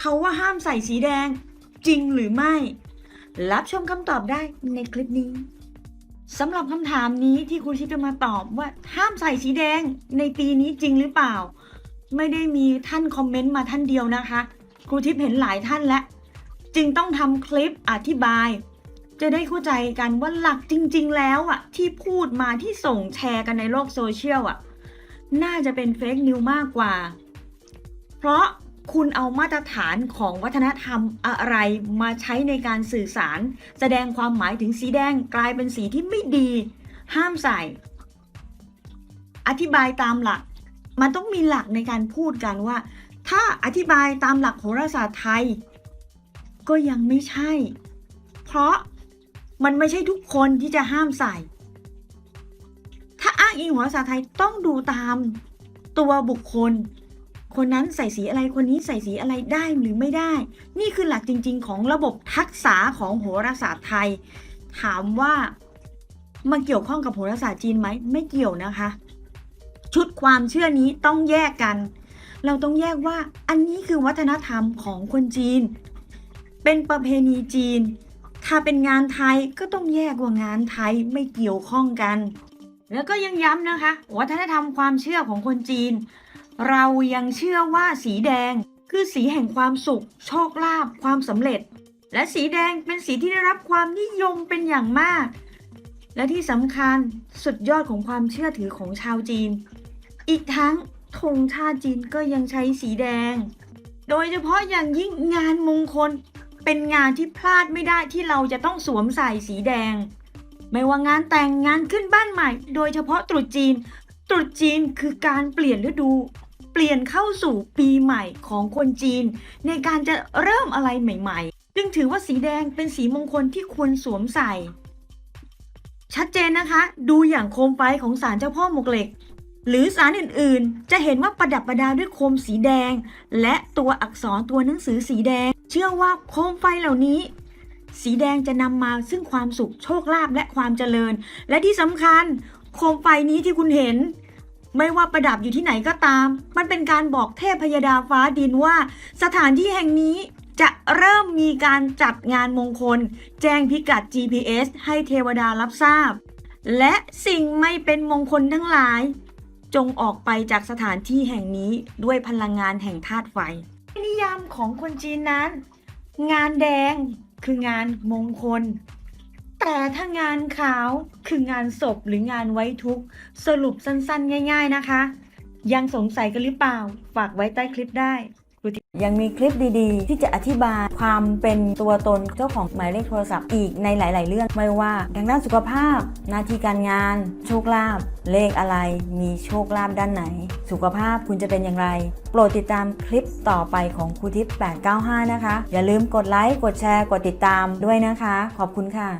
เขาว่าห้ามใส่สีแดง จริงหรือไม่ รับชมคำตอบได้ในคลิปนี้สำหรับคำถามนี้ที่ครูชิปจะมาตอบว่าห้ามใส่สีแดงในปีนี้จริงหรือเปล่า ไม่ได้มีท่านคอมเมนต์มาท่านเดียวนะคะ ครูทิพย์เห็นหลายท่านแล้วจึงต้องทำคลิปอธิบาย จะได้เข้าใจกันว่าหลักจริง ๆ แล้วอะที่พูดมาที่ส่งแชร์กันในโลกโซเชียลอะน่าจะเป็นเฟกนิวมากกว่า เพราะ คุณเอามาตรฐานของวัฒนธรรมอะไรมาใช้ในการสื่อสาร แสดงความหมายถึงสีแดงกลายเป็นสีที่ไม่ดี ห้ามใส่ อธิบายตามหลัก มันต้องมีหลักในการพูดกันว่า ถ้าอธิบายตามหลักโหราศาสตร์ไทย ก็ยังไม่ใช่ เพราะมันไม่ใช่ทุกคนที่จะห้ามใส่ ถ้าอ้างอิงโหราศาสตร์ไทยต้องดูตามตัวบุคคล คนนั้นใส่สีอะไรคนนี้ใส่สีอะไรได้หรือไม่ได้ นี่คือหลักจริง ๆ ของระบบทักษะของโหราศาสตร์ไทย ถามว่ามันเกี่ยวข้องกับโหราศาสตร์จีนไหมไม่เกี่ยวนะคะ ชุดความเชื่อนี้ต้องแยกกัน เราต้องแยกว่าอันนี้คือวัฒนธรรมของคนจีน เป็นประเพณีจีน ถ้าเป็นงานไทยก็ต้องแยกว่างานไทยไม่เกี่ยวข้องกัน แล้วก็ยังย้ำนะคะ วัฒนธรรมความเชื่อของคนจีน เรายังเชื่อว่าสีแดงคือสีแห่งความสุข โชคลาภความสำเร็จ และสีแดงเป็นสีที่ได้รับความนิยมเป็นอย่างมาก และที่สำคัญสุดยอดของความเชื่อถือของชาวจีน อีกทั้งธงชาติจีนก็ยังใช้สีแดง โดยเฉพาะอย่างยิ่งงานมงคลเป็นงานที่พลาดไม่ได้ที่เราจะต้องสวมใส่สีแดง ไม่ว่างานแต่งงานขึ้นบ้านใหม่ โดยเฉพาะตรุษจีน ตรุษจีนคือการเปลี่ยนฤดู ลี่ยนเข้าสู่ปีใหม่ของคนจีน ในการจะเริ่มอะไรใหม่ๆ จึงถือว่าสีแดงเป็นสีมงคลที่ควรสวมใส่ ชัดเจนนะคะ ดูอย่างโคมไฟของศาลเจ้าพ่อหมกเหล็ก หรือสารอื่นๆ จะเห็นว่าประดับประดาด้วยโคมสีแดง และตัวอักษรตัวหนังสือสีแดง เชื่อว่าโคมไฟเหล่านี้สีแดงจะนำมาซึ่งความสุขโชคลาภและความเจริญ และที่สำคัญ โคมไฟนี้ที่คุณเห็น ไม่ว่าประดับอยู่ที่ไหนก็ตาม มันเป็นการบอกเทพพยดาฟ้าดินว่า สถานที่แห่งนี้จะเริ่มมีการจัดงานมงคล แจ้งพิกัด GPS ให้เทวดารับทราบ และสิ่งไม่เป็นมงคลทั้งหลาย จงออกไปจากสถานที่แห่งนี้ด้วยพลังงานแห่งธาตุไฟ นิยามของคนจีนนั้น งานแดงคืองานมงคล แต่ถ้างานขาวคืองานศพหรืองานไว้ทุกสรุปสั้นๆ ง่าย ๆนะคะ ยังสงสัยกันหรือเปล่า ฝากไว้ใต้คลิปได้ยังมีคลิปดีๆ ที่จะอธิบายความเป็นตัวตนเจ้าของหมายเลขโทรศัพท์อีกในหลาย ๆ เรื่องไม่ว่าทางด้านสุขภาพ หน้าที่การงาน โชคลาภเลขอะไร มีโชคลาภด้านไหน สุขภาพคุณจะเป็นอย่างไร โปรดติดตามคลิปต่อไปของครูทิพย์895 นะคะ อย่าลืมกดไลค์กดแชร์กดติดตามด้วยนะคะ ขอบคุณค่ะ